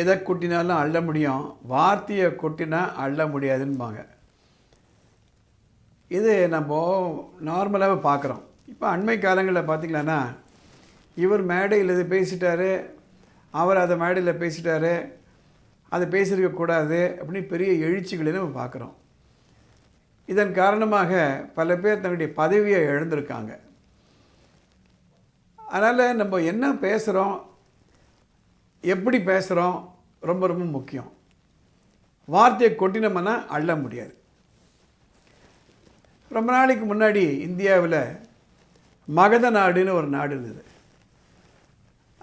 எதை கொட்டினாலும் அள்ள முடியும். வார்த்தையை கொட்டினா அள்ள முடியாதுன்பாங்க. இது நம்ம நார்மலாகவே பார்க்குறோம். இப்போ அண்மை காலங்களில் பார்த்திங்களான்னா இவர் மேடையில் இது பேசிட்டாரு அவர் அதை மேடையில் பேசிட்டாரு அதை பேசியிருக்கக்கூடாது அப்படின்னு பெரிய எழுச்சிகளை நம்ம பார்க்குறோம். இதன் காரணமாக பல பேர் தன்னுடைய பதவியை இழந்திருக்காங்க. அதனால் நம்ம என்ன பேசுகிறோம் எப்படி பேசுகிறோம் ரொம்ப ரொம்ப முக்கியம். வார்த்தையை கொட்டினோம்னா அள்ள முடியாது. ரொம்ப நாளைக்கு முன்னாடி இந்தியாவில் மகத நாடுன்னு ஒரு நாடு இருந்தது.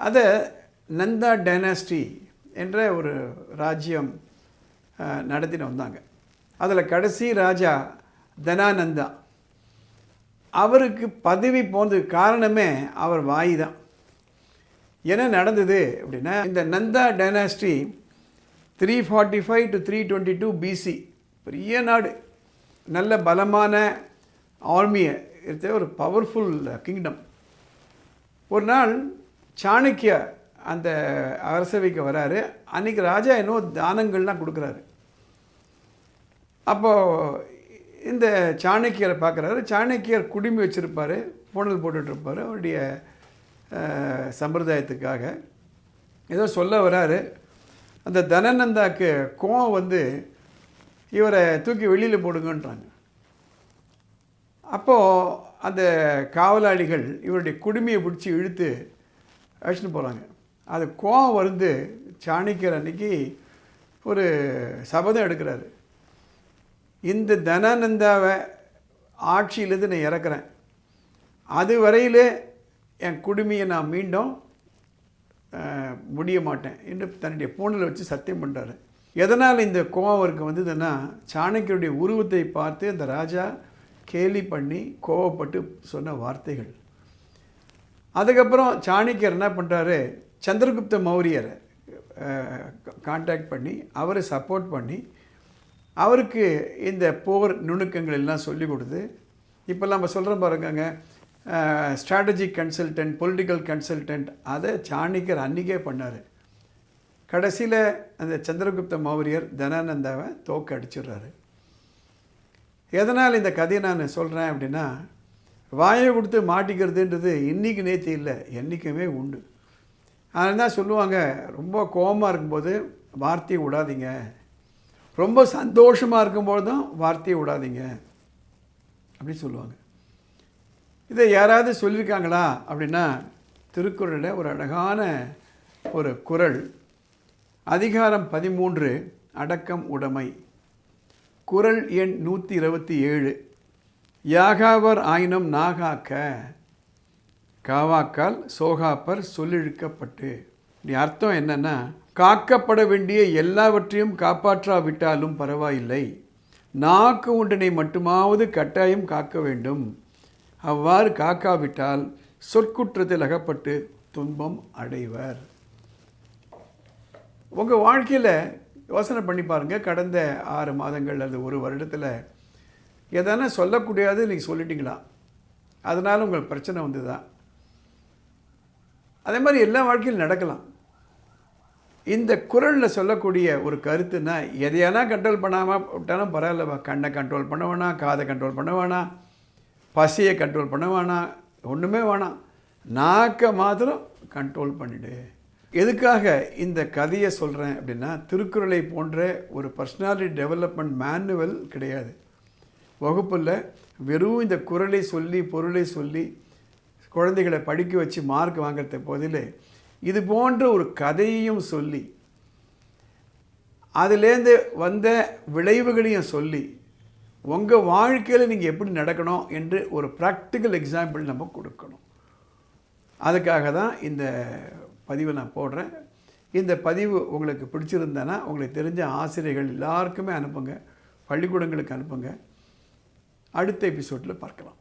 அதை நந்தா டைனாஸ்டி என்ற ஒரு ராஜ்யம் நடத்தின நடத்திட்டு வந்தாங்க. அதில் கடைசி ராஜா தனானந்தா. அவருக்கு பதவி போனதுக்கு காரணமே அவர் வாய் தான். என்ன நடந்தது அப்படின்னா இந்த Nanda dynasty three forty five to three twenty two BC பெரிய நாடு நல்ல பலமான ஆர்மியை இருந்த ஒரு பவர்ஃபுல் கிங்டம் ஒரு நாள் சாணக்கியா அந்த அரசவைக்கு வராரு. அன்றைக்கி ராஜா இன்னும் தானங்கள்லாம் கொடுக்குறாரு. அப்போது இந்த சாணக்கியரை பார்க்குறாரு. சாணக்கியர் குடுமி வச்சுருப்பார் பூணல் போட்டுட்ருப்பார் அவருடைய சம்பிரதாயத்துக்காக. ஏதோ சொல்ல வராரு. அந்த தனநந்தாக்கு கோவம் வந்து இவரை தூக்கி வெளியில் போடுங்கன்றாங்க. அப்போது அந்த காவலாளிகள் இவருடைய குடுமையை பிடிச்சி இழுத்து அழைச்சிட்டு போகிறாங்க அது கோவம் வந்து சாணிக்கர் அன்னைக்கு ஒரு சபதம் எடுக்கிறாரு. இந்த தனானந்தாவை ஆட்சியிலேருந்து நான் இறக்குறேன். அது வரையிலே என் குடுமையை நான் மீண்டும் முடிய மாட்டேன் என்று தன்னுடைய பூணலை வச்சு சத்தியம் பண்ணுறாரு எதனால் இந்த கோவம் அவருக்கு வந்ததுன்னா சாணக்கியருடைய உருவத்தை பார்த்து அந்த ராஜா கேலி பண்ணி கோவப்பட்டு சொன்ன வார்த்தைகள். அதுக்கப்புறம் சாணக்கியர் என்ன பண்ணுறாரு சந்திரகுப்த மௌரியரை காண்டாக்ட் பண்ணி அவரை சப்போர்ட் பண்ணி அவருக்கு இந்த போர் நுணுக்கங்கள் எல்லாம் சொல்லி கொடுத்து இப்போல்லாம் நம்ம சொல்கிறோம் பாருங்கங்க ஸ்ட்ராட்டஜிக் கன்சல்டன்ட் பொலிட்டிக்கல் கன்சல்டன்ட் அதை சாணிக்கர் அன்றைக்கே பண்ணார். கடைசியில் அந்த சந்திரகுப்த மௌரியர் தனானந்தாவை தோக்க அடிச்சிடுறாரு. எதனால் இந்த கதையை நான் சொல்கிறேன் அப்படின்னா வாயை கொடுத்து மாட்டிக்கிறதுன்றது இன்றைக்கி நேற்று இல்லை என்றைக்குமே உண்டு. அதனால தான் சொல்லுவாங்க ரொம்ப கோபமாக இருக்கும்போது வார்த்தையை விடாதீங்க. ரொம்ப சந்தோஷமாக இருக்கும்போது தான் வார்த்தையை விடாதீங்க. அப்படி சொல்லுவாங்க. இதை யாராவது சொல்லியிருக்காங்களா அப்படின்னா திருக்குறளில் ஒரு அழகான ஒரு குறள் அதிகாரம் பதிமூன்று அடக்கம் உடைமை. குறள் எண் நூற்றி இருபத்தி ஏழு. யாகாவர் ஆயினும் நாகாக்க காவாக்கால் சோகாப்பர் சொல்லிழுக்கப்பட்டு. இப்படி அர்த்தம் என்னென்னா காக்கப்பட வேண்டிய எல்லாவற்றையும் காப்பாற்றாவிட்டாலும் பரவாயில்லை. நாக்கு ஒன்றினை மட்டுமாவது கட்டாயம் காக்க வேண்டும். அவ்வாறு காக்காவிட்டால் சொற்குற்றத்தில் அகப்பட்டு துன்பம் அடைவர். உங்கள் வாழ்க்கையில் யோசனை பண்ணி பாருங்கள் கடந்த ஆறு மாதங்கள் அல்லது ஒரு வருடத்தில் எதனா சொல்லக்கூடியது நீங்கள் சொல்லிட்டீங்களா? அதனால் உங்களுக்கு பிரச்சனை வந்துதா? அதே மாதிரி எல்லா வாழ்க்கையிலும் நடக்கலாம். இந்த குரலில் சொல்லக்கூடிய ஒரு கருத்துன்னா எதையானா கண்ட்ரோல் பண்ணாமல் விட்டாலும் பரவாயில்ல கண்ணை கண்ட்ரோல் பண்ண வேணாம் காதை கண்ட்ரோல் பண்ண வேணாம். பசியை கண்ட்ரோல் பண்ண வேணாம். ஒன்றுமே வேணாம். நாக்கை மாத்திரம் கண்ட்ரோல் பண்ணிடு. எதுக்காக இந்த கதையை சொல்கிறேன் அப்படின்னா திருக்குறளை போன்ற ஒரு பர்சனாலிட்டி டெவலப்மெண்ட் மேனுவல் கிடையாது. வகுப்பில் வெறும் இந்த குறளை சொல்லி பொருளை சொல்லி குழந்தைகளை படிக்க வச்சு மார்க் வாங்குறத போதில் இது போன்ற ஒரு கதையையும் சொல்லி அதுலேருந்து வந்த விளைவுகளையும் சொல்லி உங்கள் வாழ்க்கையில் நீங்கள் எப்படி நடக்கணும் என்று ஒரு ப்ராக்டிக்கல் எக்ஸாம்பிள் நம்ம கொடுக்கணும். அதுக்காக தான் இந்த பதிவை நான் போடுறேன். இந்த பதிவு உங்களுக்கு பிடிச்சிருந்தேன்னா உங்களுக்கு தெரிஞ்ச ஆசிரியர்கள் எல்லாருக்குமே அனுப்புங்க. பள்ளிக்கூடங்களுக்கு அனுப்புங்க. அடுத்த எபிசோடில் பார்க்கலாம்.